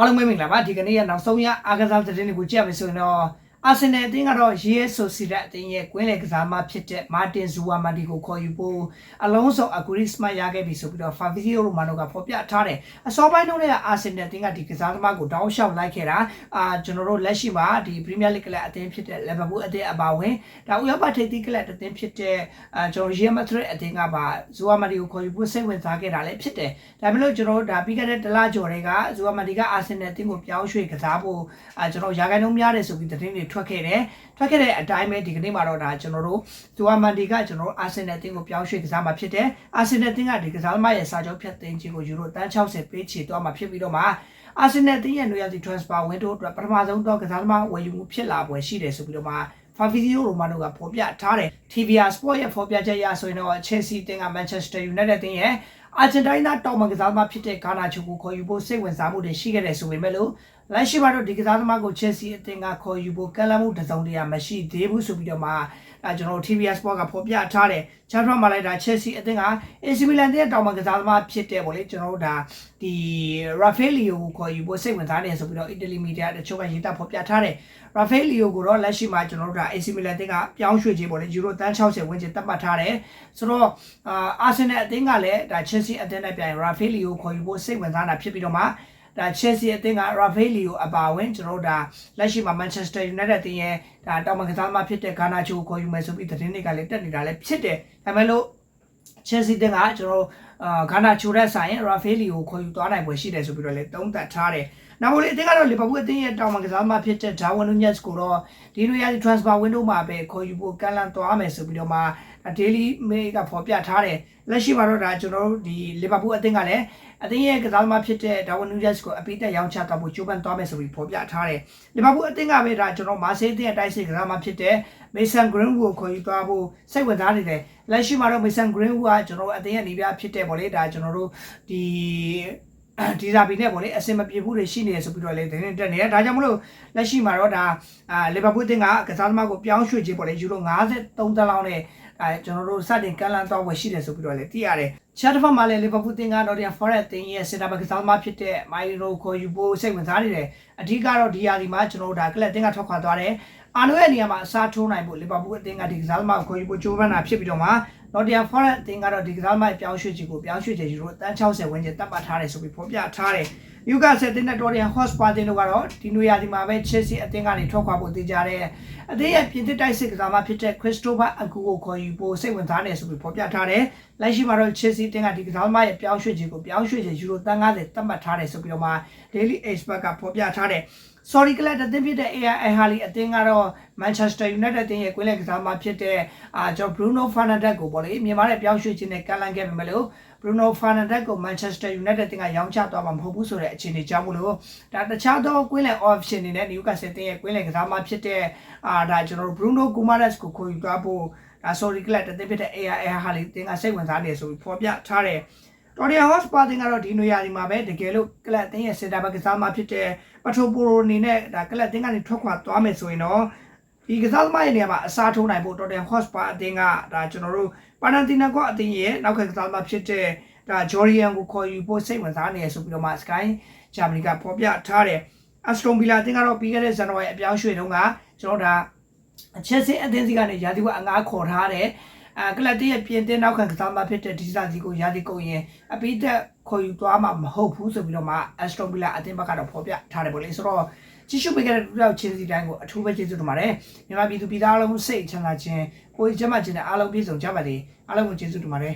အားလုံးပဲမင်္ဂလာပါဒီကနေ့ရနောက်ဆုံးရအားကစားသတင်းတွေကိုကြည့်ရမယ်ဆိုရင်တော့ အာဆင်နယ်အသင်းကတော့ရီယဲဆိုစီဒတ်အသင်းရဲ့ကွင်းလယ်ကစားမဖြစ်တဲ့မာတင်ဇူဝါမာဒီကိုခေါ်ယူဖို့အလုံးစုံအကူရစ်မှရခဲ့ပြီဆိုပြီးတော့ဖာဗီစီယိုရိုမာနိုကဖော်ပြထားတယ်အစောပိုင်းတုန်းကအာဆင်နယ်အသင်းကဒီကစားသမားကိုတောင်းလျှောက်လိုက်ခဲ့တာအာကျွန်တော်တို့လက်ရှိမှာဒီပရီးမီးယားလိဂ်ကလပ်အသင်းဖြစ်တဲ့လီဗာပူးအသင်းအပါဝင်ဒါဥရောပထိပ်သီးကလပ်အသင်းဖြစ်တဲ့အာကျွန်တော်ရီယဲမက်ဒရစ်အသင်းကပါဇူဝါမာဒီကိုခေါ်ယူဖို့စိတ်ဝင်စားခဲ့တာလည်းဖြစ်တယ်ဒါပေမဲ့လို့ကျွန်တော်တို့ဒါပြီးခဲ့တဲ့တလကျော်တွေကဇူဝါမာဒီကအာဆင်နယ်အသင်းကိုပြောင်းရွှေ့ကစားဖို့အာကျွန်တော်ရာဂိုင်နှုန်းများတယ်ဆိုပြီးသတင်းတွေထွက်ခဲ့တယ်ထွက်ခဲ့တဲ့အတိုင်းပဲဒီကနေ့မှာတော့ဒါကျွန်တော်တို့ဇူဝါမာဒီကကျွန်တော်တို့အာဆင်နယ်အသင်းကိုပြောင်းရွှေ့ကစားမှာဖြစ်တယ်အာဆင်နယ်အသင်းကဒီကစားသမားရဲ့စာချုပ်ဖြတ်သိမ်းခြင်းကိုယူရိုတန်း60ပေးချေတော့မှာဖြစ်ပြီးတော့မှအာဆင်နယ်အသင်းရဲ့နွေရာသီ transfer window အတွက်ပထမဆုံးတော့ကစားသမားဝယ်ယူမှုဖြစ်လာပွဲရှိတယ်ဆိုပြီးတော့မှ Fabrizio Romano ကဖော်ပြထားတယ် TVR Sport ရဲ့ဖော်ပြချက်အရဆိုရင်တော့ Chelsea တင်က Manchester United တင်ရဲ့အာဂျင်တိုင်းနာတောင်မကစားသမားဖြစ်တဲ့ဂါနာချိုကိုခေါ်ယူဖို့စိတ်ဝင်စားမှုတွေရှိခဲ့တယ်ဆိုပေမဲ့လို့ လက်ရှိမှာတော့ဒီကစားသမားကို Chelsea အသင်းကခေါ်ယူဖို့ကမ်းလှမ်းမှုတစ်စုံတရာမရှိသေးဘူးဆိုပြီးတော့မှအဲကျွန်တော်တို့ TVR Sport ကဖော်ပြထားတယ်ချန်ထရမှာလိုက်တာ Chelsea အသင်းက AC Milan တဲ့တောင်မကစားသမားဖြစ်တဲ့ပေါ့လေကျွန်တော်တို့ဒါဒီ Rafaelio ကိုခေါ်ယူဖို့စိတ်ဝင်စားတယ်ဆိုပြီးတော့ Italy Media တချို့ကရေးသားဖော်ပြထားတယ် Rafaelio ကိုတော့လက်ရှိမှာကျွန်တော်တို့ဒါ AC Milan အသင်းကပြောင်းရွှေ့ခြင်းပေါ့လေယူရိုတန်း60ဝန်းကျင်သတ်မှတ်ထားတယ်ဆိုတော့အာ Arsenal အသင်းကလည်းဒါ Chelsea အသင်းနဲ့ပြန် Rafaelio ကိုခေါ်ယူဖို့စိတ်ဝင်စားတာဖြစ်ပြီးတော့မှ ဒါ Chelsea အသင်းက Rafaelio အပါဝင်ကျွန်တော်တို့ဒါလက်ရှိမှာ Manchester United အသင်းရဲ့ဒါတောင်မကစားသမားဖြစ်တဲ့ Garnacho ကိုခေါ်ယူမယ်ဆိုပြီးသတင်းတွေကလည်းတက်နေတာလည်းဖြစ်တယ်ဒါပေမဲ့လို့ Chelsea တင်ကကျွန်တော်အာဂါနာချိုရက်ဆိုင်ရာဖေလီကိုခေါ်ယူသွားနိုင်ပွဲရှိတယ်ဆိုပြီးတော့လည်းသုံးသပ်ထားတယ်။နောက်လေအတင်းကတော့လီဗာပူးအတင်းရဲ့တောင်မှကစားမှဖြစ်တဲ့ဒါဝန်နူညက်စ်ကိုတော့ဒီလိုရတဲ့ transfer window မှာပဲခေါ်ယူဖို့ကန့်လန့်သွားမယ်ဆိုပြီးတော့မှ Daily Mail ကဖော်ပြထားတယ်။လက်ရှိမှာတော့ဒါကျွန်တော်တို့ဒီလီဗာပူးအတင်းကလည်းအတင်းရဲ့ကစားသမားဖြစ်တဲ့ဒါဝန်နူညက်စ်ကိုအပိသက်ရောင်းချသွားဖို့ကြိုးပမ်းသွားမယ်ဆိုပြီးဖော်ပြထားတယ်။လီဗာပူးအတင်းကပဲဒါကျွန်တော်မာဆေးအတင်းအတိုင်းစိတ်ကစားသမားဖြစ်တဲ့ Mason Greenwood ကိုခေါ်ယူသွားဖို့စိတ်ဝင်စားနေတယ်။ လက်ရှိမှာတော့ Mason Greenwood ကကျွန်တော်တို့အတင်းရဲ့နေပြဖြစ်တဲ့ပေါ့လေဒါကျွန်တော်တို့ဒီဒီဇာဘီနဲ့ပေါ့လေအစင်မပြေဘူးတွေရှိနေတယ်ဆိုပြီးတော့လေတင်းတက်နေတယ်ဒါကြောင့်မလို့လက်ရှိမှာတော့ဒါအာလီဗာပူးတင်ကကစားသမားကိုပြောင်းရွှေ့ခြင်းပေါ့လေယူရို53တန်းလောက်နဲ့အဲကျွန်တော်တို့စတင်ကန်လန်တော့ဝယ်ရှိတယ်ဆိုပြီးတော့လေသိရတယ်ချာတဖတ်မှာလည်းလီဗာပူးတင်ကတော့ဒီ Forest တင်ရဲ့စင်တာဘက်ကစားသမားဖြစ်တဲ့ Myro ကိုယူဖို့စိတ်ဝင်စားနေတယ်အဓိကတော့ဒီယာဒီမှာကျွန်တော်တို့ဒါကလပ်တင်ကထွက်ခွာသွားတယ် အာနိုရဲ့နေရာမှာအစားထိုးနိုင်ဖို့လီဗာပူးအသင်းကဒီကစားသမားကိုခေါ်ယူဖို့ကြိုးပမ်းတာဖြစ်ပြီးတော့မှနော်တီယာဖော်ရက်အသင်းကတော့ဒီကစားသမားပြောင်းရွှေ့ချီကိုပြောင်းရွှေ့ချီယူရိုတန်း60ဝန်းကျင်တပ်ပတ်ထားတယ်ဆိုပြီးဖော်ပြထားတယ် ယူကာဆက်တင်တဲ့တော်ရီယန်ဟော့စပါတင်တို့ကတော့ဒီနွေရာသီမှာပဲချက်စီအသင်းကနေထွက်ခွာဖို့တည်ကြတဲ့အသင်းရဲ့ပြင်သစ်တိုက်စစ်ကစားမဖြစ်တဲ့ခရစ်စတိုဖာအကူကိုခေါ်ယူဖို့စိတ်ဝင်စားနေဆိုပြီးဖော်ပြထားတယ်။လက်ရှိမှာတော့ချက်စီအသင်းကဒီကစားသမားရဲ့ပြောင်းရွှေ့ချီကိုပြောင်းရွှေ့ချီယူရိုတန်း90သတ်မှတ်ထားတယ်ဆိုပြီးတော့မှ Daily Expert ကဖော်ပြထားတယ်။ Sorry ကလပ်အသင်းဖြစ်တဲ့ AI Harley အသင်းကတော့ Manchester United အသင်းရဲ့ကွင်းလယ်ကစားမဖြစ်တဲ့အာကျွန်တော် Bruno Fernandes ကိုပေါ့လေမြန်မာရဲ့ပြောင်းရွှေ့ခြင်းနဲ့ကန့်လန့်ခဲ့ပေမဲ့လို့ Bruno Fernandes ကို Manchester United တင်ကရောင်းချသွားမှာမဟုတ်ဘူးဆိုတဲ့အခြေအနေကြောင့်မလို့ဒါတခြားသောကွင်းလယ် option တွေနဲ့ Newcastle တင်ရဲ့ကွင်းလယ်ကစားမဖြစ်တဲ့အာဒါကျွန်တော် Bruno Guimaraes ကိုခေါ်ယူသွားဖို့ဒါ sorry ကလပ်တသင်းဖြစ်တဲ့ AI Harley တင်ကစိတ်ဝင်စားတယ်ဆိုပြီးဖော်ပြထားတယ်တော်ရီယာဟော့စပါတင်ကတော့ဒီနွေရာသီမှာပဲတကယ်လို့ကလပ်အသင်းရဲ့စင်တာဘက်ကစားမဖြစ်တဲ့ပထရိုပိုရိုအနေနဲ့ဒါကလပ်အသင်းကနေထွက်ခွာသွားမယ်ဆိုရင်တော့ ဒီကစားသမားရဲ့နေရာမှာအစားထိုးနိုင်ဖို့တော်တယ်ဟော့စပါအသင်းကဒါကျွန်တော်တို့ပါနန်တီနာကောအသင်းရဲ့နောက်ကကစားသမားဖြစ်တဲ့ဒါဂျော်ရီယန်ကိုခေါ်ယူဖို့စိတ်ဝင်စားနေရဆိုပြီးတော့မှ Sky Germany ကဖော်ပြထားတယ်အစတွန်ဗီလာအသင်းကတော့ပြီးခဲ့တဲ့ဇန်နဝါရီအပြောင်းရွှေ့တုန်းကကျွန်တော်ဒါချက်စင်းအသင်းစီကနေရာသီဝအငားခေါ်ထားတယ်အဲကလပ်တရဲ့ပြင်တင်းနောက်ခံကစားမဖြစ်တဲ့ဒီဇာစီကိုရာသီကုန်ရင်အပိသက်ခေါ်ယူသွားမှာမဟုတ်ဘူးဆိုပြီးတော့မှ Aston Villa အသင်းဘက်ကတော့ဖော်ပြထားတယ်ပေါ့လေဆိုတော့ ကြည့်ရှုပေးခဲ့တဲ့လူရောက်ချင်းစီတိုင်းကိုအထူးပဲကျေးဇူးတင်ပါတယ်မြန်မာပြည်သူပြည်သားအားလုံးစိတ်ချမ်းသာခြင်းကိုယ်ကျန်းမာခြင်းနဲ့အားလုံးပြည့်စုံကြပါစေအားလုံးကိုကျေးဇူးတင်ပါတယ်